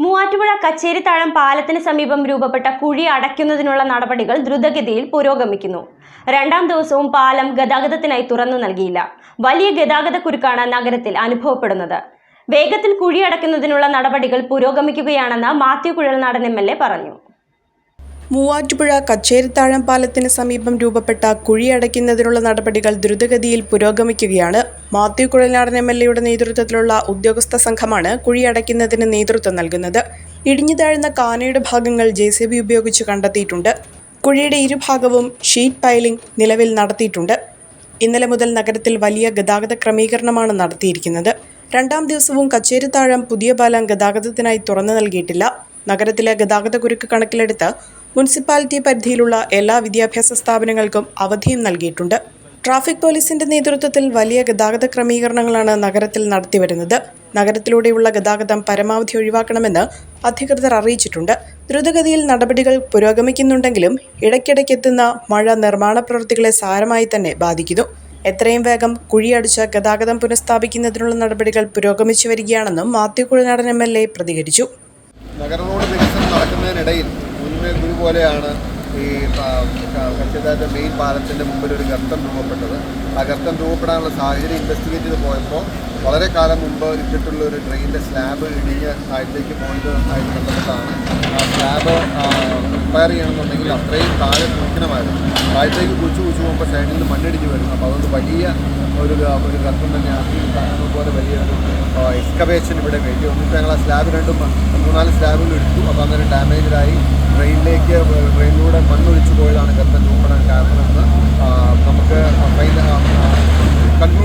മൂവാറ്റുപുഴ കച്ചേരിത്താഴം പാലത്തിന് സമീപം രൂപപ്പെട്ട കുഴി അടയ്ക്കുന്നതിനുള്ള നടപടികൾ ദ്രുതഗതിയിൽ പുരോഗമിക്കുന്നു. രണ്ടാം ദിവസവും പാലം ഗതാഗതത്തിനായി തുറന്നു നൽകിയില്ല. വലിയ ഗതാഗത കുരുക്കാണ് നഗരത്തിൽ അനുഭവപ്പെടുന്നത്. വേഗത്തിൽ കുഴി അടയ്ക്കുന്നതിനുള്ള നടപടികൾ പുരോഗമിക്കുകയാണെന്ന് Mathew Kuzhalnadan M L A പറഞ്ഞു. മൂവാറ്റുപുഴ കച്ചേരിത്താഴം പാലത്തിന് സമീപം രൂപപ്പെട്ട കുഴി അടയ്ക്കുന്നതിനുള്ള നടപടികൾ ദ്രുതഗതിയിൽ പുരോഗമിക്കുകയാണ്. മാത്യു കുഴൽനാടൻ എം എൽ എയുടെ നേതൃത്വത്തിലുള്ള ഉദ്യോഗസ്ഥ സംഘമാണ് കുഴി അടയ്ക്കുന്നതിന് നേതൃത്വം നൽകുന്നത്. ഇടിഞ്ഞു താഴ്ന്ന കാനയുടെ ഭാഗങ്ങൾ ജെ സി ബി ഉപയോഗിച്ച് കണ്ടെത്തിയിട്ടുണ്ട്. കുഴിയുടെ ഇരുഭാഗവും ഷീറ്റ് പൈലിംഗ് നിലവിൽ നടത്തിയിട്ടുണ്ട്. ഇന്നലെ മുതൽ നഗരത്തിൽ വലിയ ഗതാഗത ക്രമീകരണമാണ് നടത്തിയിരിക്കുന്നത്. രണ്ടാം ദിവസവും കച്ചേരിത്താഴം പുതിയ പാലം ഗതാഗതത്തിനായി തുറന്നു നൽകിയിട്ടില്ല. നഗരത്തിലെ ഗതാഗത കുരുക്ക് കണക്കിലെടുത്ത് മുനിസിപ്പാലിറ്റി പരിധിയിലുള്ള എല്ലാ വിദ്യാഭ്യാസ സ്ഥാപനങ്ങൾക്കും അവധിയും നൽകിയിട്ടുണ്ട്. ട്രാഫിക് പോലീസിന്റെ നേതൃത്വത്തിൽ വലിയ ഗതാഗത ക്രമീകരണങ്ങളാണ് നഗരത്തിൽ നടത്തിവരുന്നത്. നഗരത്തിലൂടെയുള്ള ഗതാഗതം പരമാവധി ഒഴിവാക്കണമെന്ന് അധികൃതർ അറിയിച്ചിട്ടുണ്ട്. ദ്രുതഗതിയിൽ നടപടികൾ പുരോഗമിക്കുന്നുണ്ടെങ്കിലും ഇടയ്ക്കിടയ്ക്കെത്തുന്ന മഴ നിർമ്മാണ പ്രവൃത്തികളെ സാരമായി തന്നെ ബാധിക്കുന്നു. എത്രയും വേഗം കുഴിയടിച്ച് ഗതാഗതം പുനഃസ്ഥാപിക്കുന്നതിനുള്ള നടപടികൾ പുരോഗമിച്ചു വരികയാണെന്നും Mathew Kuzhanadan M L A പ്രതികരിച്ചു. ഇതുപോലെയാണ് ഈ കച്ചിതാറ്റ മെയിൻ പാലത്തിന്റെ മുമ്പിൽ ഒരു ഗർത്തം രൂപപ്പെട്ടത്. ആ ഗർത്തം രൂപപ്പെടാനുള്ള സാഹചര്യം ഇൻവെസ്റ്റിഗേറ്റ് ചെയ്ത് പോയപ്പോൾ വളരെ കാലം മുമ്പ് ഇട്ടിട്ടുള്ള ഒരു ട്രെയിനിന്റെ സ്ലാബ് ഇടിഞ്ഞ് താഴത്തേക്ക് പോയത് ആയിട്ട് ബന്ധപ്പെട്ടാണ്. ആ സ്ലാബ് റിപ്പയർ ചെയ്യണമെന്നുണ്ടെങ്കിൽ അത്രയും താഴെ കുഴിക്കണമായിരുന്നു താഴത്തേക്ക് കുഴിച്ച് കുഴിച്ച് പോകുമ്പോൾ സൈഡിൽ നിന്ന് മണ്ണിടിഞ്ഞ് വരുന്നു. അപ്പോൾ അതുകൊണ്ട് വലിയ ഒരു ഒരു ഗർത്തം തന്നെയാണ് ഈ കാണുന്നത് പോലെ വലിയൊരു എക്സ്കവേഷൻ ഇവിടെ വേണ്ടി വന്നിട്ട് ഞങ്ങൾ ആ സ്ലാബ് രണ്ടും മൂന്നാൽ സ്ലാബുകൾ എടുത്തു. അപ്പോൾ അന്നേരം ഡാമേജായി ട്രെയിനിലേക്ക്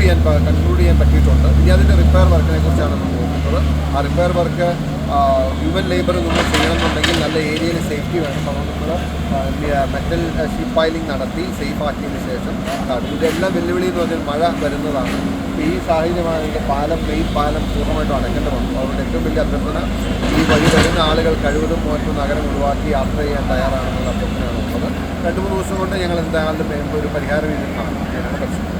കൺക്ലൂഡ് ചെയ്യാൻ കൺക്ലൂഡ് ചെയ്യാൻ പറ്റിയിട്ടുണ്ട്. ഇനി അതിന്റെ റിപ്പയർ വർക്കിനെ കുറിച്ചാണ് നമ്മൾ നോക്കുന്നത്. ആ റിപ്പയർ വർക്ക് ഹ്യൂമൻ ലേബർ നമ്മൾ ചെയ്യണമെന്നുണ്ടെങ്കിൽ നല്ല ഏരിയയിൽ സേഫ്റ്റി വേണം. അപ്പോൾ നമ്മൾ മെറ്റൽ ഷീപ്പ് പൈലിംഗ് നടത്തി സേഫ് ആക്കിയതിന് ശേഷം ഇതെല്ലാം വെല്ലുവിളി എന്ന് പറഞ്ഞാൽ മഴ വരുന്നതാണ്. ഈ സാഹചര്യമാണെങ്കിൽ പാലം മെയിൻ പാലം പൂർണമായിട്ടും അടയ്ക്കേണ്ടി വന്നു അതുകൊണ്ട് ഏറ്റവും വലിയ അഭ്യർത്ഥന ഈ വഴി വരുന്ന ആളുകൾ കഴിവതും മറ്റും നഗരം ഒഴിവാക്കി യാത്ര ചെയ്യാൻ തയ്യാറാണെന്നുള്ള അഭ്യർത്ഥനയാണ് ഉള്ളത്. രണ്ട് മൂന്ന് ദിവസം കൊണ്ട് ഞങ്ങൾ എന്തായാലും ഒരു പരിഹാരം ഇതിൽ കാണും.